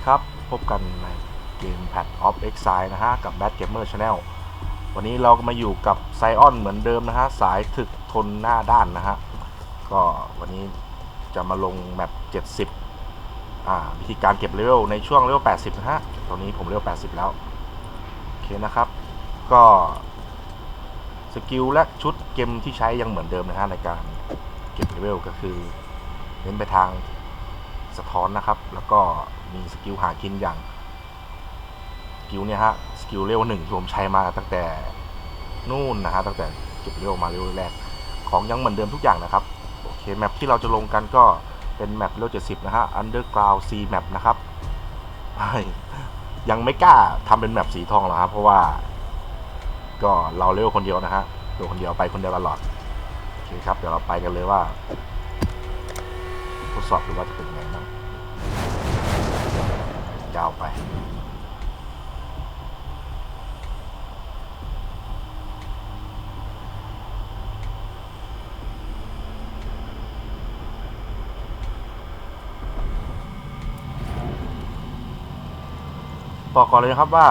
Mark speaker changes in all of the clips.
Speaker 1: ดีครับ พบกันในเกม Pad of Exile นะฮะ กับ Bad Gamer Channel วันนี้เราก็มาอยู่กับไซออนเหมือนเดิมนะฮะ สายถึกทนหน้าด้านนะฮะ ก็วันนี้จะมาลงแมป 70 อ่า วิธีการเก็บเลเวลในช่วงเลเวล 80 นะฮะ ตอนนี้ผมเลเวล 80 แล้ว โอเคนะครับ ก็สกิลและชุดเกมที่ใช้ยังเหมือนเดิมนะฮะในการเก็บเลเวลก็คือเน้นไปทาง สะท้อนนะครับ แล้วก็มีสกิลหากินอย่างสกิลเนี่ยฮะสกิลเลเวลหนึ่งที่ผมใช้มาตั้งแต่นู่นนะฮะตั้งแต่เก็บเลเวลมาเลเวลแรก ของยังเหมือนเดิมทุกอย่างนะครับโอเคแมปที่เราจะลงกันก็เป็นแมปเลเวล70นะฮะ Underground C Map นะครับยังไม่กล้าทำเป็นแมปสีทองหรอกครับเพราะว่า ก็เราเลเวลคนเดียวนะฮะตัวคนเดียวไปคนเดียวตลอดโอเคครับเดี๋ยวเราไปกันเลยว่า ดสอบดูว่าจะเป็นยังไงบ้างยาวไปบอกก่อนเลยนะครับว่า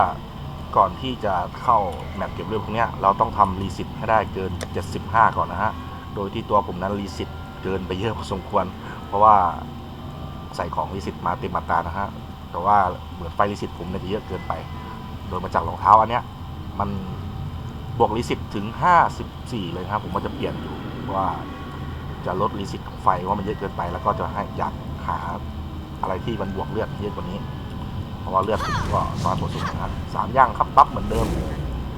Speaker 1: ก่อนที่จะเข้าแมปเก็บเรื่องพวกนี้เราต้องทำรีสิตให้ได้เกิน 75 ก่อนนะฮะ โดยที่ตัวผมนั้นรีสิตเกินไปเยอะพอสมควร เพราะว่าใส่ของรีสิตมาเต็มมาตรานะฮะแต่ว่าเหมือนไฟรีสิตผมเนี่ยจะเยอะเกินไป โดยมาจากรองเท้าอันเนี้ยมันบวกรีสิตถึง 54 เลยนะครับผมก็จะเปลี่ยนอยู่ว่าจะลดรีสิตของไฟว่ามันเยอะเกินไป แล้วก็จะให้อยากหาอะไรที่มันบวกเลือดเยอะกว่านี้ เพราะว่าเลือดก็น้อยกว่าสุดนะครับสามอย่างครับปั๊บเหมือนเดิม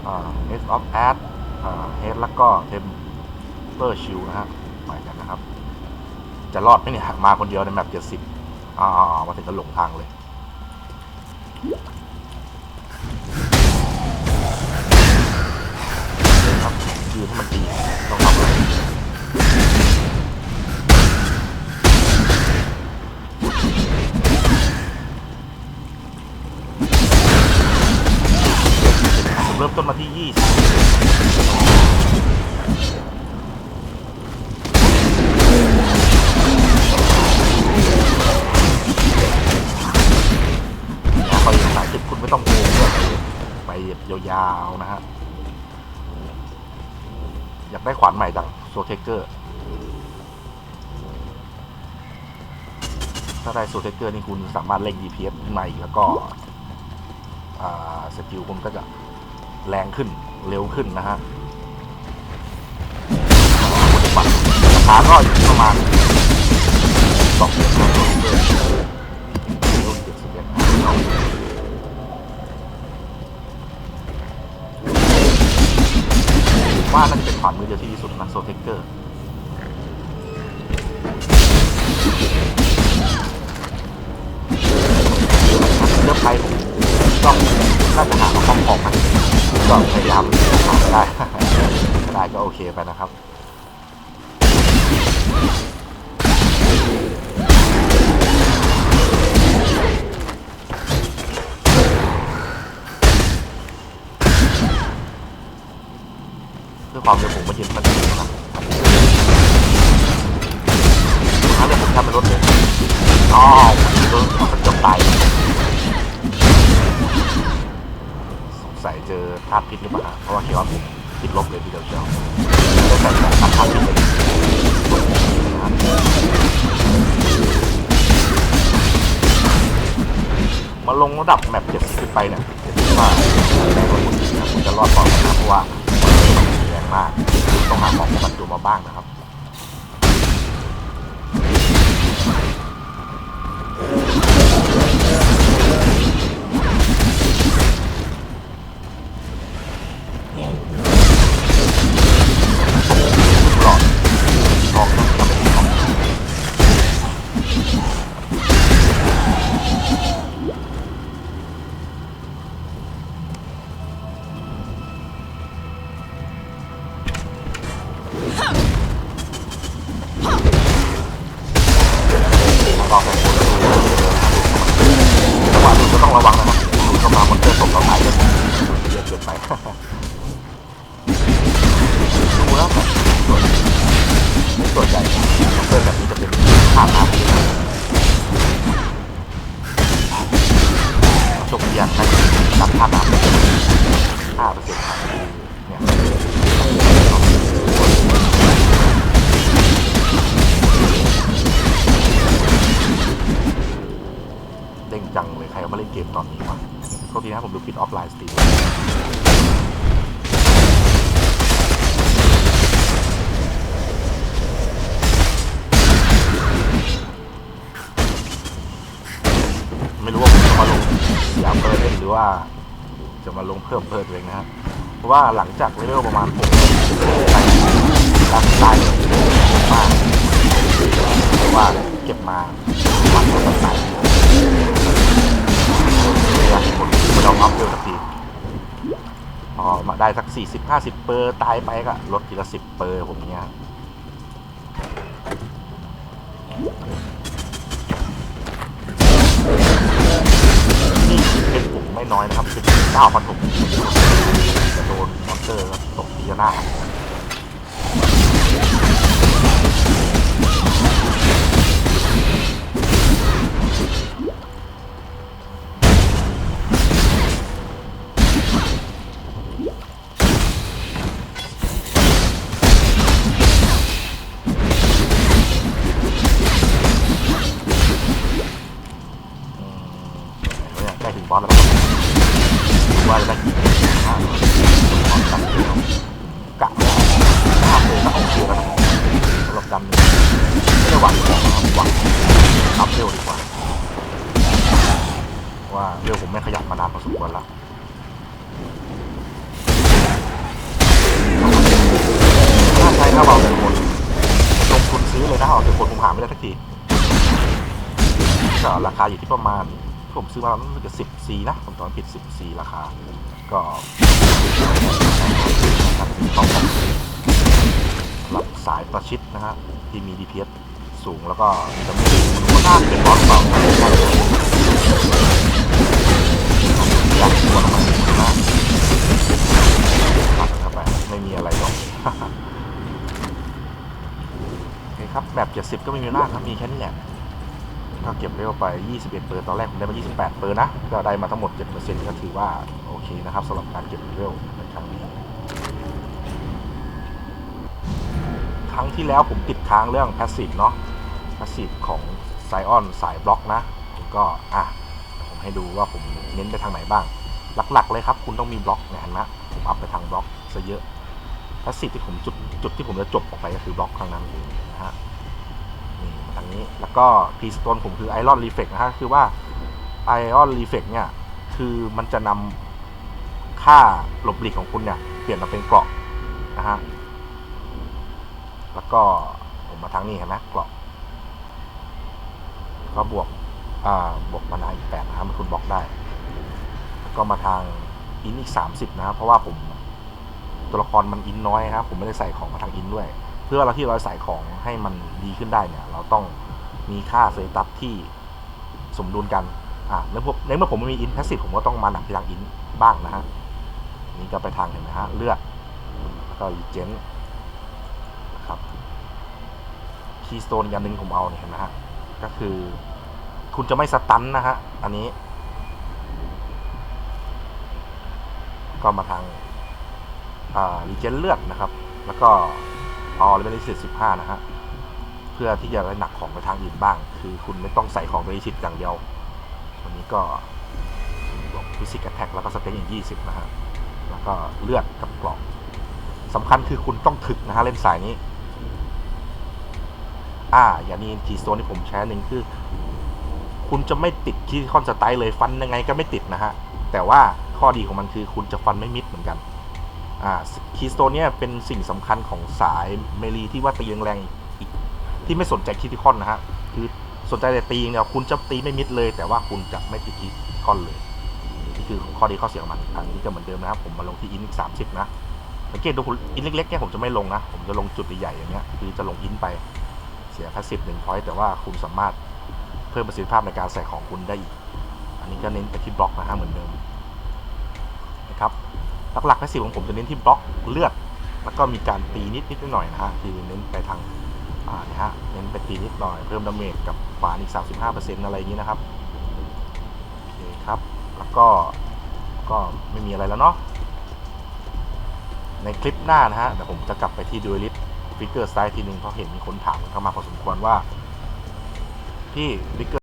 Speaker 1: อ่า Head of Ad อ่า Head แล้วก็ Temper Shield นะฮะไปกันนะครับ จะรอดไหมเนี่ยหากมาคนเดียวในแมป70อ่ามาถึงก็หลงทางเลย ยาวนะฮะ อยากได้ขวานใหม่จากโซเทเกอร์ ถ้าได้โซเทเกอร์นี่คุณสามารถเล่ง DPS ขึ้นมาอีกแล้วก็สกิลคุณก็จะแรงขึ้นเร็วขึ้นนะฮะปัดราคาก็อยู่ประมาณสองเดือนเทเกอร์รุ่นเจ็ดสิบเอ็ด ว่าน่าจะเป็นขวานมือเดียวที่ดีสุดนะโซเทเกอร์เลือกใครผมต้องน่าจะหามาคอมของนก็พยายามหาได้ถ้าได้ก็โอเคไปนะครับ ด้วยความเร็วผมไมายืนมันดีนะครับถ้าเร็วผมทำเป็นรถเลยอ๋อรถมันจบตายสงสัยเจอธาตุพิษหรือเปล่าเพราะว่าเคียวว่าผมติดลบเลยทีเดียวเชียวได้ใส่แบบธาตุพิษเลยมาลงระดับแมป70ขึ้นไปเนี่ยเจ็ดี๋ยวว่าแรงกว่าคุณจะรอดปลอดภัยนะเพราะว่า มาก ต้องหาของป้องกันตัวมาบ้างนะครับ ดูแล้วแบบส่วนส่วเพื่อแบบนี้จะเป็นภาาร์จบอย่างไรรับภาพอาร์ห้าเปอร์เนต์เด้งจังเลยใครเอามาเล่นเกมตอนนี้วะโทษทีนะผมดูผิดออฟไลน์สตรีม วเปิดเล่นหรือว่าจะมาลงเพิ่มเพิ่มเองนะครับเพราะว่าหลังจากเลเวลประมาณผมไปการตายมากเพราะว่าเก็บมาวันต้องตายอยากคนไม่ลองอัพเร็วสักทีพอมาได้สัก 40 50 เปอร์ตายไปก็ลดทีละ 10 เปอร์ผมเนี้ย นผมไม่น้อยนะครับคือเก้าพันผมจะโดนมอนเตอร์ตกทีละหน้า มานานพอสมควรแล้วถ้าใช้ถ้าเราเป็นคนลงทุนซื้อเลยนะเอาเป็นคนผมหาไม่ได้สักทีก็ราคาอยู่ที่ประมาณผมซื้อมามันจะสิบซีนะ ผมตอนผิดสิบซีราคา ก็ครับต้องสำหรับสายประชิดนะฮะที่มี DPS สูงแล้วก็มีจะไม่นก็น่าจะเป็นบอสเป อยากตัวมันนะตัดเข้าไปไม่มีอะไรหรอกโอเคครับแบบ 70 ก็ไม่มีมากครับมีแค่นี้แหละก็เก็บเร็วไป 21 เปอร์ตอนแรกผมได้มา 28 เปอร์นะ ก็ได้มาทั้งหมด 7%ก็ถือว่า โอเคนะครับสำหรับการเก็บเร็วในครั้งนี้ ครั้งที่แล้วผมติดค้างเรื่อง Passive เนาะ Passive ของไซออนสายบล็อกนะผมก็อะ ให้ดูว่าผมเน้นไปทางไหนบ้าง หลักๆ เลยครับ คุณต้องมีบล็อกนี่ยเห็นไหมผมอัพไปทางบล็อกซะเยอะ Passive ที่ผมจุดจุดที่ผมจะจบออกไปก็คือบล็อกทางนั้นนะฮะนี่ทางนี้แล้วก็พีสโตนผมคือไอรอนรีเฟกนะฮะคือว่าไอรอนรีเฟกเนี่ยคือมันจะนำค่าหลบหลีกของคุณเนี่ยเปลี่ยนมาเป็นเกราะนะฮะแล้วก็ผมมาทางนี้เห็นไหมเกราะก็บวก บวกมานาอีกแปดนะครับมันคุณบอกได้ ก็มาทางอินอีกสามสิบนะครับ เพราะว่าผมตัวละครมันอินน้อยนะครับ ผมไม่ได้ใส่ของมาทางอินด้วย เพื่อเราที่เราใส่ของให้มันดีขึ้นได้เนี่ย เราต้องมีค่าเซตัสที่สมดุลกันอ่าในพวกในเมื่อผมไม่มีอินแพสซีฟผมก็ต้องมาหนักไปทางอินบ้างนะฮะนี่ก็ไปทางเห็นไหมฮะเลือดแล้วก็รีเจนนะครับคีสโตนอีกอันหนึ่งผมเอาเนี่ยเห็นไหมฮะก็คือ คุณจะไม่สตันนะฮะ อันนี้ ก็มาทางอ่ารีเจนเลือดนะครับ แล้วก็ออเลเวลสิบห้านะฮะ เพื่อที่จะได้หนักของไปทางอื่นบ้าง คือคุณไม่ต้องใส่ของไปชิดอย่างเดียว วันนี้ก็บอกฟิสิกส์แท็กแล้วก็สเต็กอีกยี่สิบนะฮะ แล้วก็เลือดกับกรอบสำคัญคือคุณต้องถึกนะฮะเล่นสายนี้ อ่า อย่างนี้ทีโซนที่ผมใช้นหนึ่งคือ คุณจะไม่ติดคีคอนสไตล์เลยฟันยังไงก็ไม่ติดนะฮะ แต่ว่าข้อดีของมันคือคุณจะฟันไม่มิดเหมือนกันอ่าคีสโตนเนี่ยเป็นสิ่งสำคัญของสายเมลีที่ว่าตีแรงอีกที่ไม่สนใจคิติคอนนะฮะคือสนใจแต่ตีเนี่ยคุณจะตีไม่มิดเลย แต่ว่าคุณจะไม่ติดคิติคอนเลยนี่คือข้อดีข้อเสียของมันอันนี้ก็เหมือนเดิมนะครับผมมาลงที่อินสามสิบนะสังเกตดูอินเล็กๆเนี่ยผมจะไม่ลงนะ ผมจะลงจุดใหญ่ๆอย่างเงี้ยคือจะลงอินไปเสียแค่สิบหนึ่งพอยต์แต่ว่าคุณสามารถ เพิ่มประสิทธิภาพในการใส่ของคุณได้อีก อันนี้ก็เน้นไปที่บล็อกนะฮะเหมือนเดิมนะครับหลักๆแพสซีฟของผมจะเน้นที่บล็อกเลือด แล้วก็มีการตีนิดนิดหน่อยๆนะฮะคือเน้นไปทางอ่านะฮะเน้นไปตีนิดหน่อยเพิ่มดาเมจกับขวานอีก 35%อะไรอย่างนี้นะครับโอเคครับแล้วก็ก็ไม่มีอะไรแล้วเนาะในคลิปหน้านะฮะเดี๋ยวผมจะกลับไปที่ดูลิสฟิกเกอร์สไตล์ทีหนึ่งเพราะเห็นมีคนถามเข้ามาพอสมควรว่า นี่ดิกเก